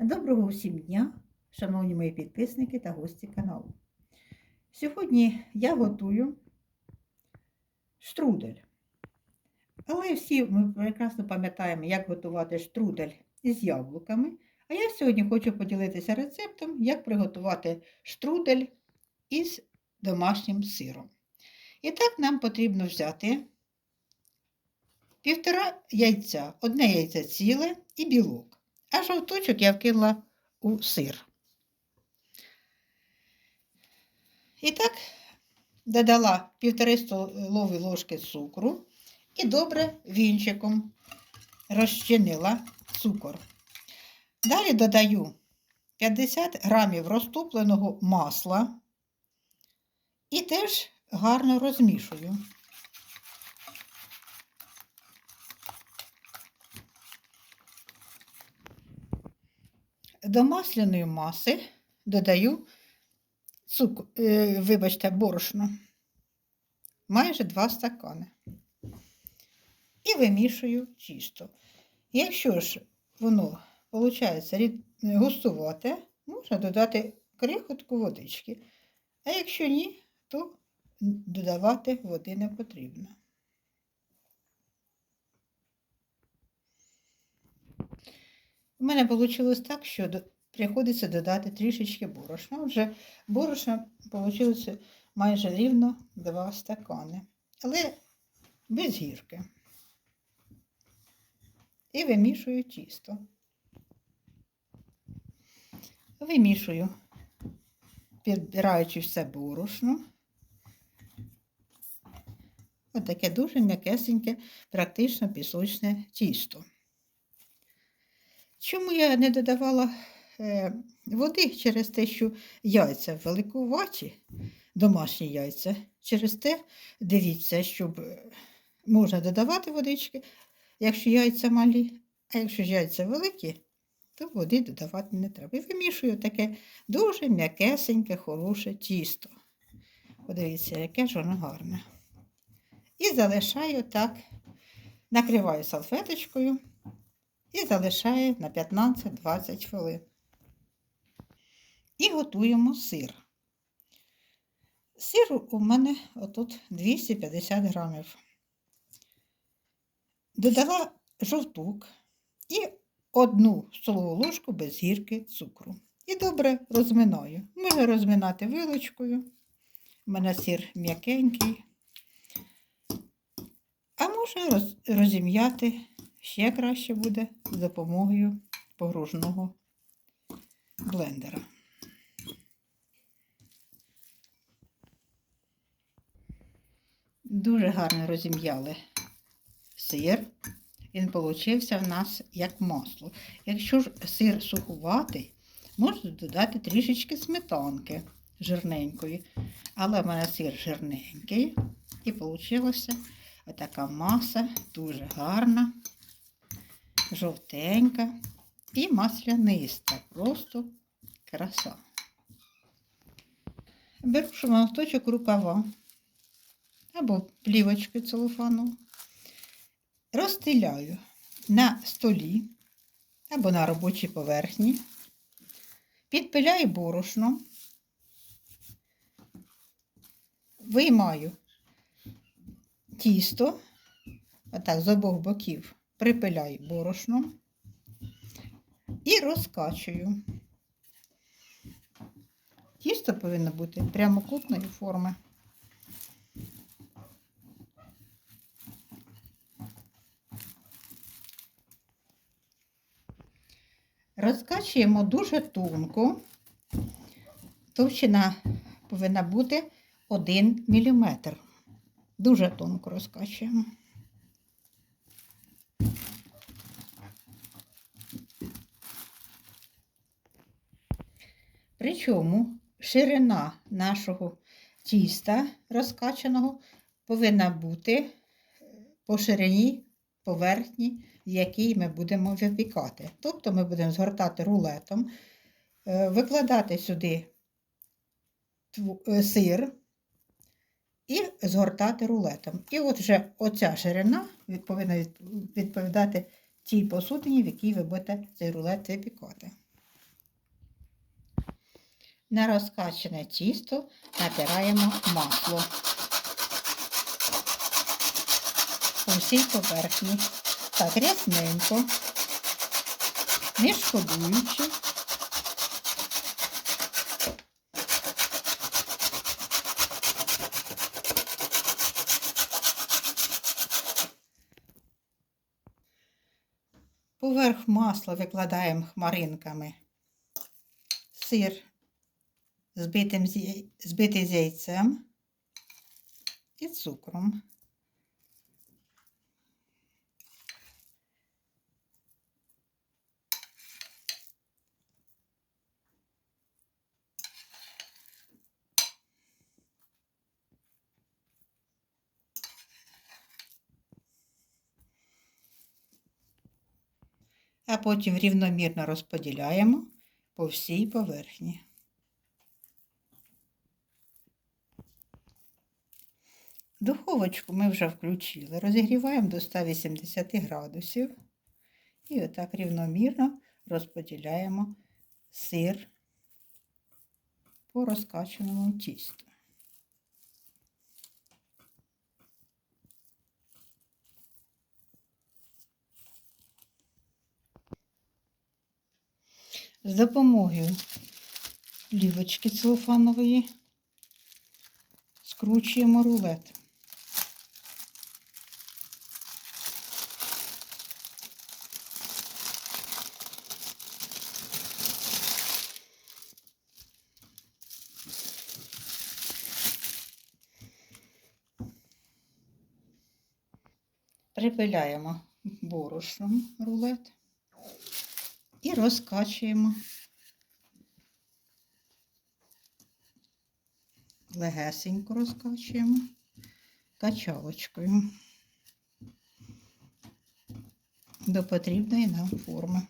Доброго усім дня, шановні мої підписники та гості каналу. Сьогодні я готую штрудель. Але всі ми прекрасно пам'ятаємо, як готувати штрудель із яблуками. А я сьогодні хочу поділитися рецептом, як приготувати штрудель із домашнім сиром. І так нам потрібно взяти півтора яйця, одне яйце ціле і білок. А жовточок я вкинула у сир. І так додала півтори столові ложки цукру і добре вінчиком розчинила цукор. Далі додаю 50 грамів розтопленого масла і теж гарно розмішую. До масляної маси додаю цукор, е, вибачте, борошно, майже 2 стакани. І вимішую чисто. Якщо ж воно виходить густувати, можна додати крихотку водички. А якщо ні, то додавати води не потрібно. У мене вийшло так, що приходиться додати трішечки борошна. Отже, борошна вийшло майже рівно 2 стакани, але без гірки. І вимішую тісто. Вимішую, підбираючи все борошно. Отаке дуже м'якесеньке, практично пісочне тісто. Чому я не додавала е, води через те, що яйця великуваті, домашні яйця. Через те дивіться, щоб е, можна додавати водички, якщо яйця малі, а якщо ж яйця великі, то води додавати не треба. І вимішую таке дуже м'якесеньке, хороше тісто. Подивіться, яке ж воно гарне. І залишаю так, накриваю салфеточкою і залишаю на 15-20 хвилин. І готуємо сир. Сиру у мене отут 250 грамів. Додала жовток і одну столову ложку без гірки цукру. І добре розминаю. Можна розминати вилочкою. У мене сир м'якенький. А можна роз, розім'яти ще краще буде з допомогою погружного блендера. Дуже гарно розім'яли сир. Він получився в нас як масло. Якщо ж сир сухуватий, можна додати трішечки сметанки жирненької. Але в мене сир жирненький і вийшла така маса, дуже гарна, жовтенька і масляниста. Просто краса. Беру шматочок рукава або плівочки целофану, розстеляю на столі або на робочій поверхні, підпиляю борошно, виймаю тісто, отак з обох боків припиляю борошном і розкачую. Тісто повинно бути прямокутної форми. Розкачуємо дуже тонко. Товщина повинна бути 1 мм. Дуже тонко розкачуємо. Причому ширина нашого тіста розкачаного повинна бути по ширині поверхні, в якій ми будемо випікати. Тобто ми будемо згортати рулетом, е, викладати сюди сир і згортати рулетом. І от вже оця ширина повинна відповідати тій посудині, в якій ви будете цей рулет випікати. на розкачане тісто натираємо масло по всій поверхні. Так, рясненько, не шкодуючи. Поверх масла викладаємо хмаринками сир збитим збитий з яйцем і цукром. А потім рівномірно розподіляємо по всій поверхні. Духовочку ми вже включили. Розігріваємо до 180 градусів. І отак рівномірно розподіляємо сир по розкачаному тісту. З допомогою плівочки целофанової скручуємо рулет. Припиляємо борошном рулет і розкачуємо легесенько розкачуємо качалочкою до потрібної нам форми.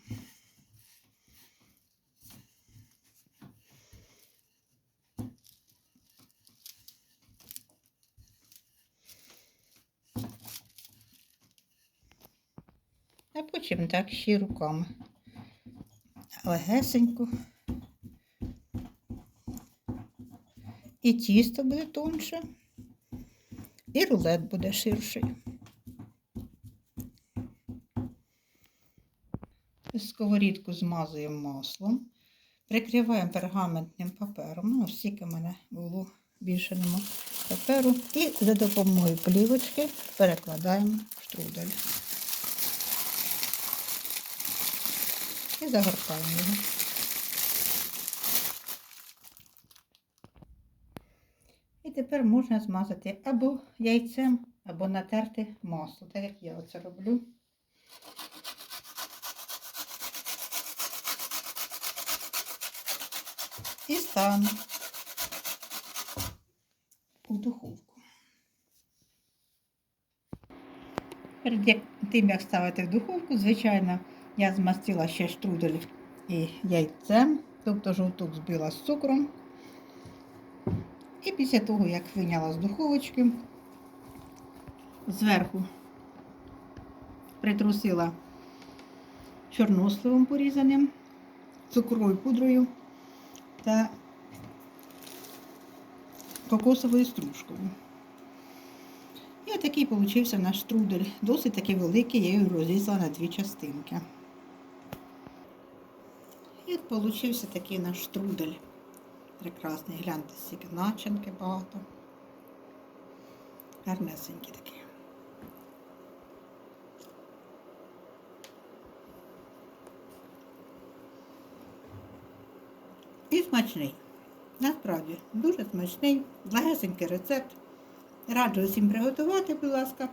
А потім так ще руками. Легесенько. І тісто буде тонше, і рулет буде ширший. Сковорідку змазуємо маслом, прикриваємо пергаментним папером. Ну, стільки в мене було більше нема паперу. І за допомогою плівочки перекладаємо в штрудель. І загортаємо його. І тепер можна змазати або яйцем, або натерти масло, так як я оце роблю. І ставимо у духовку. Перед тим, як ставити в духовку, звичайно, я змастила ще штрудель і яйцем, тобто жовток збила з цукром. І після того, як виняла з духовочки, зверху притрусила чорносливом порізаним, цукровою пудрою та кокосовою стружкою. І отакий получився наш штрудель. Досить такий великий, я його розрізала на дві частинки. Получився такий наш штрудель. Прекрасний, гляньте, стільки начинки багато. Гарнесенький такий. І смачний. Насправді, дуже смачний, легесенький рецепт. Раджу усім приготувати, будь ласка.